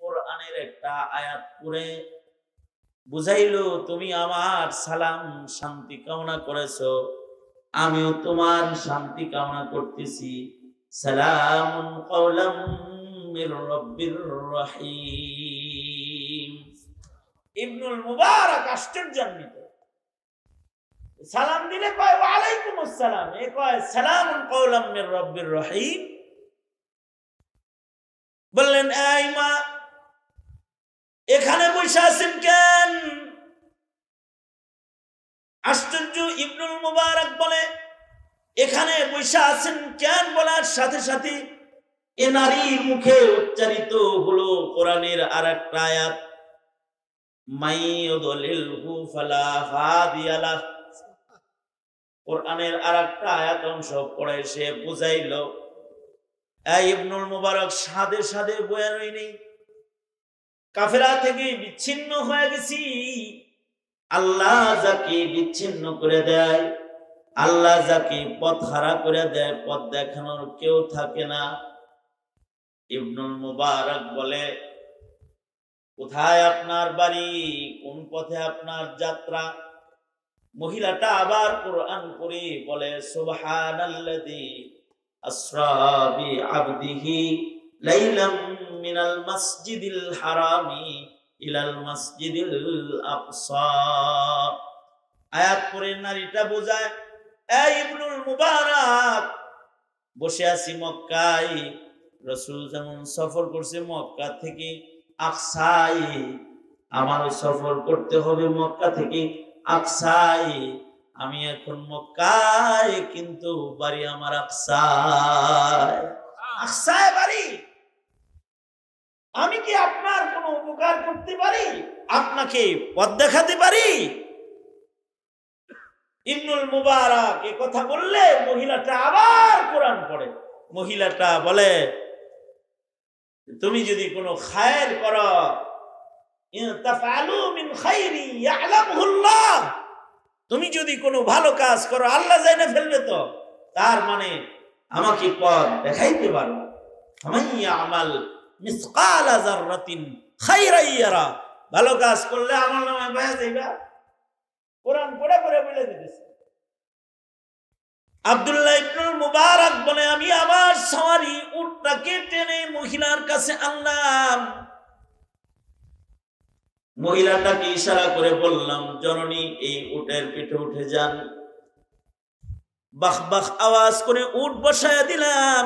কোরআনের একটা আয়াত পড়ে তুমি আমার সালাম, শান্তি কামনা করেছ, আমিও তোমার শান্তি কামনা করতেছি। সালাম ইবনুল মুবারক আশ্চর্যান্বিত সালাম দিলে কয় ওয়ালাইকুম আসসালাম। এ কয় সালাম কওলাম রাব্বির রহিম। বললেন, এই মা, এখানে বসে আছেন কেন? আশ্চর্য ইবনুল মুবারক বলে, এখানে বসে আছেন কেন? বলার সাথে সাথে এ নারীর মুখে উচ্চারিত হলো কোরআনের আর একটা আয়াত আর একটা আয়াত অংশ পড়ে সে বুঝাইল ইবনুল মুবারক সাদে সাদে বয়া রই নেই। কাফেরা থেকে বিচ্ছিন্ন হয়ে গেছি। আল্লাহ যাকে বিচ্ছিন্ন করে দেয়, আল্লাহ যাকে পথ হারা করে দেয়, পথ দেখানোর কেউ থাকে না। ইবনুল মুবারক বলে, কোথায় আপনার বাড়ি? কোন পথে আপনার যাত্রা? মহিলাটা আবার কোরআন করে বলে, সুবহানাল্লাযী আসরা বিআবদিহি লাইলাম মিনাল মাসজিদিল হারামি ইলাল মাসজিদিল আকসা। আয়াত পরে নারীটা বোঝায়, এই ইবনুল মুবারক, বসে আছি মক্কায়। রসুল যেমন সফর করছে মক্কা থেকে আকসাই আমার সফর করতে হবে মক্কা থেকে আকসাই আমি এখন মক্কায়, কিন্তু বাড়ি আমার আকসায়। বাড়ি? আমি কি আপনার কোনো উপকার করতে পারি? আপনাকে পথ দেখাতে পারি? ইবনুল মুবারক এ কথা বললে মহিলাটা আবার কোরআন পড়ে। মহিলাটা বলে, তুমি যদি কোনো খায়ের করো তাফআলু মিন খাইরি ইয়ালামুহুল্লাহ। তুমি যদি কোনো ভালো কাজ করো, আল্লাহ জানে ফেলবে তো। তার মানে আমাকে পথ দেখাইতে পারো। আমাল মিসকালা যাররাতিন খাইরাই ইয়ারা। ভালো কাজ করলে আমার নামে বয়া যাইবা। কোরআন পড়ে পড়ে বলে দিতেছে। আব্দুল্লাহ ইবনুল মুবারক বলে, আমি আমার সওয়ারি উটটাকে টেনে মহিলার কাছে আনলাম। মহিলাটাকে ইশারা করে বললাম, জননী, এই উটের পিঠে উঠে যান। বাহ বাহ আওয়াজ করে উট বসায় দিলাম।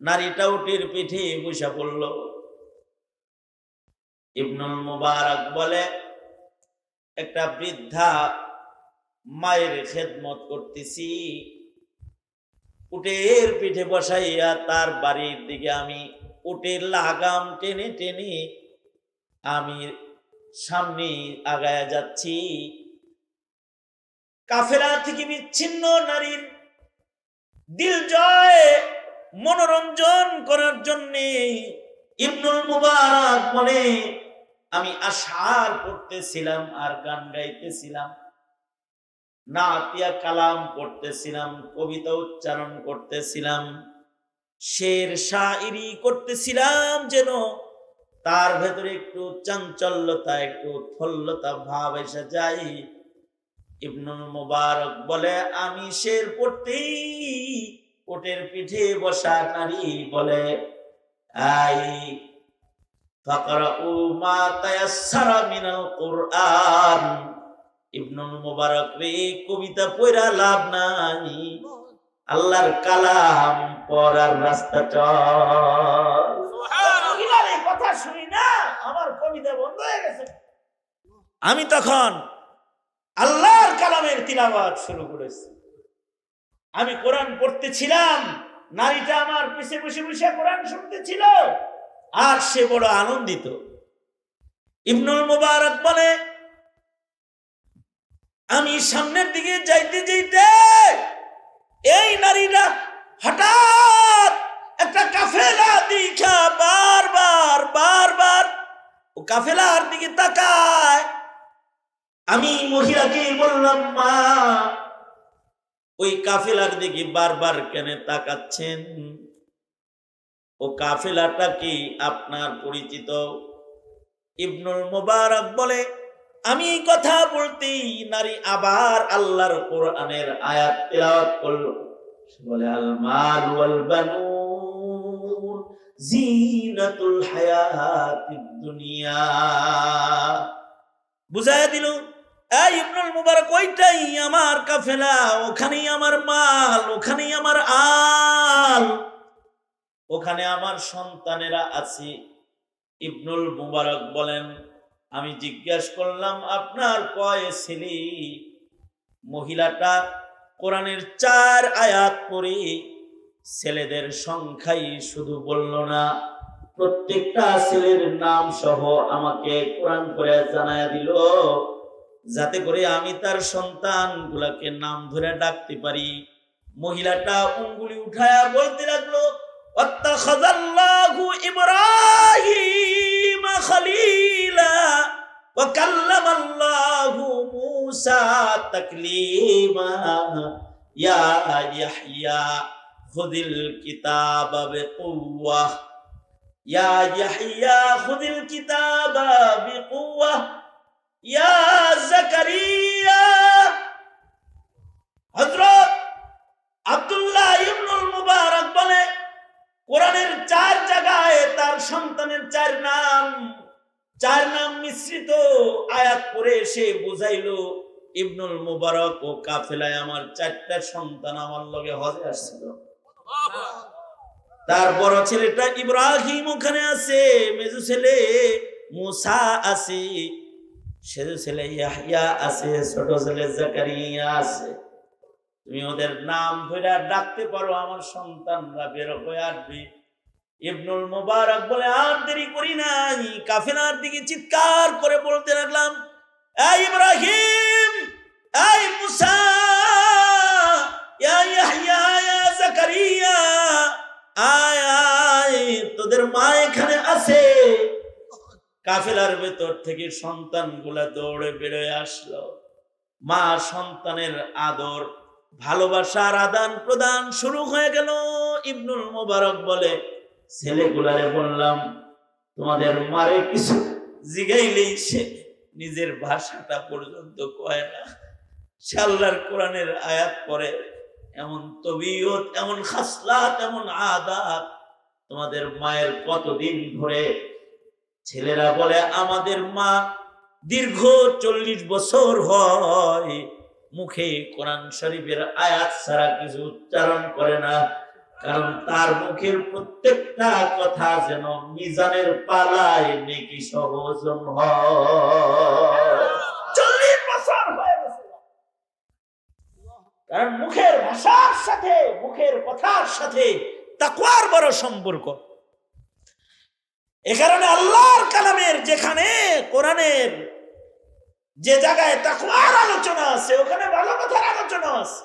নারীটা উটের পিঠে বসা পড়ল। ইবনুল মুবারক বলে, একটা বৃদ্ধা মায়ের খেদমত করতেছি। উটের পিঠে বসাইয়া তার বাড়ির দিকে আমি উটের লাগাম টেনে টেনে আমি সামনে আগায়া যাচ্ছি। কাফেরা থেকে বিচ্ছিন্ন নারীর দিল জয় মনোরঞ্জন করার জন্যে ইবনুল মুবারক বলে, আমি আশার করতেছিলাম আর গান গাইতেছিলাম, নাতিয়া কালাম করতেছিলাম কবিতা উচ্চারণ করতেছিলাম, শের শায়রি করতেছিলাম যেন তার ভেতরে একটু চাঞ্চল্যতা, একটু উৎফুল্লতা ভাব এসে যায়। ইবনুল মুবারক বলে, আমি শের পড়তেই ওটের পিঠে বসা নারী বলে, আই, ফাকরাউ মা তায়াসসারা মিনাল কুরআন। ইবনুল মুবারক রে, কবিতা পড়া লাভ নাই। আল্লাহর কালাম পড়ার রাস্তা চল। শুনি না, আমার কবিতা বন্ধ হয়ে গেছে। আমি তখন আল্লাহর কালামের তিলাবাত শুরু করেছি। আমি কোরআন পড়তেছিলাম, নারীটা আমার পিছে বসে বসে কোরআন শুনতেছিল, আর সে বড় আনন্দিত। ইবনুল মুবারক বলে, আমি সামনের দিকে যাইতে যাইতে এই নারীরা হঠাৎ একটা কাফেলা দেখা কাফেলার দিকে তাকায়। আমি মহিলাকে বললাম, মা, ওই কাফেলার দিকে বারবার কেন তাকাচ্ছেন? ও কাফেলাটা কি আপনার পরিচিত? ইবনুল মুবারক বলে, আমি কথা বলতেই নারী আবার আল্লাহর কোরআনের আয়াত তেলাওয়াত করল। বলে আল মাল ওয়াল বানুন জিনাতুল হায়াতিদ দুনিয়া। বুঝায় দিল, এই ইবনুল মুবারক, ওইটাই আমার কাফেলা, ওখানেই আমার মাল, ওখানেই আমার আল। ওখানে আমার সন্তানেরা আছে। ইবনুল মুবারক বলেন, আমি জিজ্ঞেস করলাম, আপনার কয় ছেলে? মহিলাটা কোরআনের চার আয়াত পড়ে ছেলেদের সংখ্যাই শুধু বলল না, প্রত্যেকটা ছেলের নাম সহ আমাকে কোরআন করে জানায়া দিল, যাতে করে আমি তার সন্তান গুলাকে নাম ধরে ডাকতে পারি। মহিলাটা উঙ্গুলি উঠায়া বলতে লাগল ইয়া খুযিল কিতাবা ইয়া বিকুওয়া ইয়া জাকারিয়া। হযরত আব্দুল্লাহ ইবনুল মুবারক বলে, কোরআনের চার জায়গায় তার সন্তানের চার নাম চার নাম মিশ্রিত আয়াত পড়ে সে বুঝাইলো, ইবনুল মুবারক ও কাফেলায় আমার চারটা সন্তান আমার লগে হজে আসছিল। তার বড় ছেলেটা ইব্রাহিম ওখানে আছে, মেজু ছেলে মুসা আছে, সেজু ছেলে ইয়াহিয়া আছে, ছোট ছেলে জাকারিয়া আছে। তুমি ওদের নাম ধরে ডাকতে পারো, আমার সন্তানরা বের হয়ে আসবে। ইবনুল মুবারক বলে, আর দেরি করি নাই। কাফেলার দিকে চিৎকার করে বলতে লাগলাম ইব্রাহিম! কাফেলার ভেতর থেকে সন্তানগুলা দৌড়ে বেরোয় আসলো। মা সন্তানের আদর ভালোবাসার আদান প্রদান শুরু হয়ে গেল। ইবনুল মোবারক বলে, ছেলেগুলারে বললাম, তোমাদের মারে কিছু জিগাইলেই সে নিজের ভাষাটা পর্যন্ত কয় না। সে আল্লাহর কোরআনের আয়াত পরে এমন তবিয়ত, এমন খাসলাত, এমন আদাত তোমাদের মায়ের কতদিন ধরে ছেলেরা বলে, আমাদের মা দীর্ঘ চল্লিশ বছর হয়, মুখে কোরআন শরীফের আয়াত ছাড়া কিছু উচ্চারণ করে না। কারণ তার মুখের প্রত্যেকটা কথা যেন মিজানের পালায় নেকি সহজন কারণ মুখের ভাষার সাথে, মুখের কথার সাথে তাকওয়ার বড় সম্পর্ক। এ কারণে আল্লাহর কালামের যেখানে, কোরআনের যে জায়গায় তাকওয়ার আলোচনা আছে, ওখানে ভালো কথার আলোচনা আছে।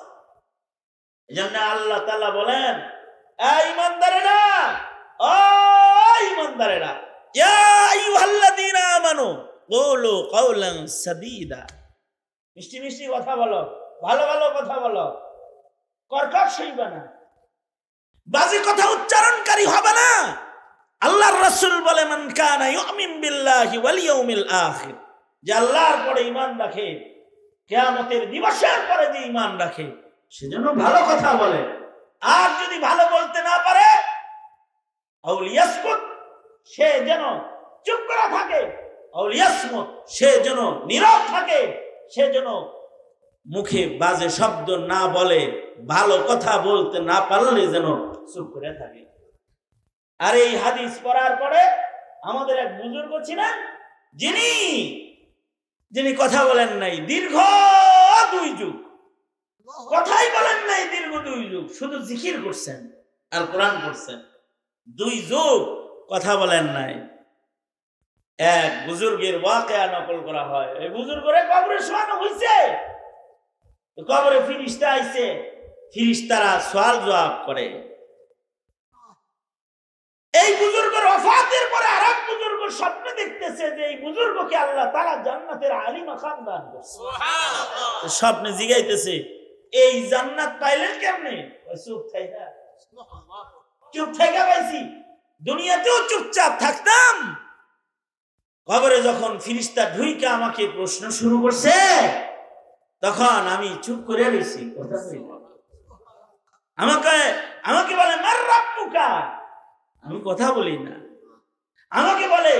এজন্য আল্লাহ তাআলা বলেন এই ও মিষ্টি মিষ্টি কথা বলো, ভালো ভালো কথা বলো। না। বাজে কথা উচ্চারণকারী হবে না। আল্লাহর রাসূল বলে, মান কানা ইউমিন বিল্লাহি ওয়াল ইয়াউমিল আখির। যে আল্লাহর পরে ঈমান রাখে, কিয়ামতের দিবসের পরে যে ঈমান রাখে সেজন্য ভালো কথা বলে। আর যদি ভালো বলতে না পারে আউলিয়াসমুত সে যেন চুপ করা থাকে। আউলিয়াসমুত সে যেন নীরব থাকে। সে যেন মুখে বাজে শব্দ না বলে, ভালো কথা বলতে না পারলে যেন চুপ করে থাকে। আর এই হাদিস পড়ার পরে আমাদের এক বুজুর্গ ছিলেন, যিনি যিনি কথা বলেন নাই, দীর্ঘ দুই যুগ। কথাই বলেন নাই, দীর্ঘ দুই যুগ। শুধু জিকির করছেন আর কোরআন করছেন দুই যুগ কথা বলেন নাই। এক বুজুর্গের ওয়াকেয়া নকল করা হয়। এই বুজুর্গরে কবরে শোয়ানো হয়েছে কবরে ফিরিস্তা আইছে। ফিরিস্তারা সওয়াল জবাব করে। এই বুজুর্গের অফাতের পরে আর এক বুজুর্গ স্বপ্নে দেখতেছে যে এই বুজুর্গকে আল্লাহ তারা জান্নাতের আলী মাকাম দান করছে। স্বপ্নে জিগাইতেছে এই জান্নাত পাইলেন কেমনে? চুপ থাইকা। চুপ থাইকা পাইছি। দুনিয়াতেও চুপচাপ থাকতাম। কবরে যখন ফিরিস্তা ঢুইকে আমাকে প্রশ্ন শুরু করছে তখন আমি চুপ করে রয়েছি। আমাকে আমাকে বলে মার রাব্বুকা। আমি কথা বলি না। আমাকে বলে,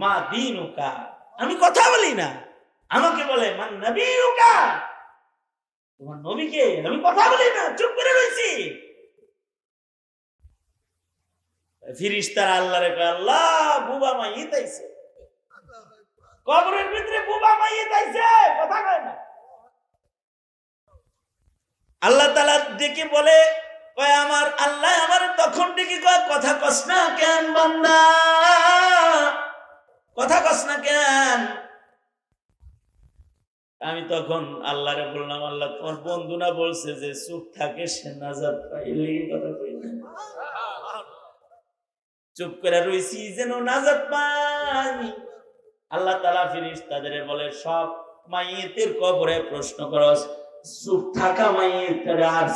মা দিনুকা। আমি কথা বলি না। আমাকে বলে মান নবীউকা তোমার নবীকে আমি কথা বলি না, চুপ করে রয়েছি। ফিরিস্তার আল্লাহ রে আল্লাহ, বুবা মাইয়ে তাইছে। কবরের ভিতরে বুবা মাইয়ে তাইছে, কথা কয় না। আল্লাহ তালা ডেকে বলে কয় আমার আল্লাহ আমার তখন ডেকে কয়, কথা কস না কেন বান্দা? কথা কস না কেন? আমি তখন আল্লাহরে বললাম, আল্লাহ, তোমার বন্ধু না বলছে যে চুপ থাকে, সে নাজাত পাইলে কথা চুপ করে রইছি যেন নাজাত পাই। আল্লাহ তালা ফিরিস তাদের বলে, সব মাইয়েতের কবরে প্রশ্ন করস চুপ থাকা মাইয়েতের আর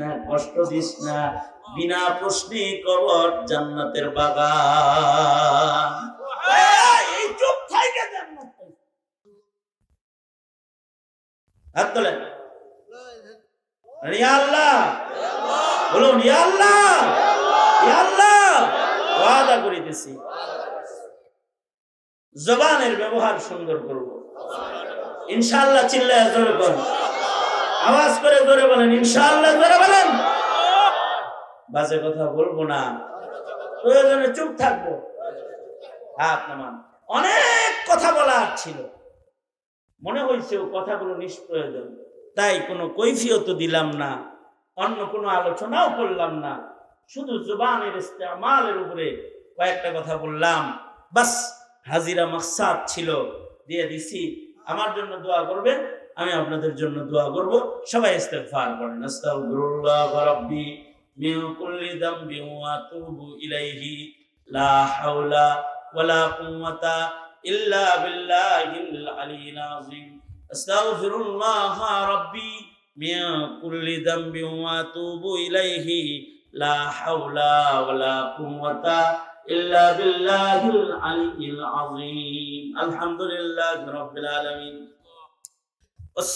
না, কষ্ট দিস না। বিনা প্রশ্নে কবর জান্নাতের বাগান। বলুন জবানের ব্যবহার সুন্দর করব। ইনশাআল্লাহ চিল্লায় জোরে আওয়াজ করে জোরে বলেন, ইনশাআল্লাহ জোরে বলেন। বাজে কথা বলব না। প্রয়োজনে চুপ থাকব। হাত নামান অনেক কথা বলার ছিল। মনে হয়েছে ও কথাগুলো নিষ্প্রয়োজন। তাই কোনো কৈফিয়ত দিলাম না। অন্য কোনো আলোচনাও করলাম না। শুধু জুবানের ইস্তেমালের উপরে কয়েকটা কথা বললাম। বাস, হাজিরা মাকসাদ ছিল। দিয়ে দিছি। আমার জন্য দোয়া করবেন। আমি আপনাদের জন্য দোয়া করব। সবাই ইস্তেগফার করেন। আস্তাগফিরুল্লাহ রাব্বি মিন কুল্লি যামবি ওয়া আতুবু ইলাইহি। লা হাওলা ওয়ালা কুওয়াতা ইল্লা বিল্লাহিল আলিয়্যিল আযীম। আস্তাগফিরুল্লাহ রাব্বি মিন কুল্লি যামবি ওয়া আতুবু ইলাইহি। লা হাওলা ওয়ালা কুওয়াতা ইল্লা বিল্লাহিল আলিয়্যিল আযীম। আলহামদুলিল্লাহি রাব্বিল والسلام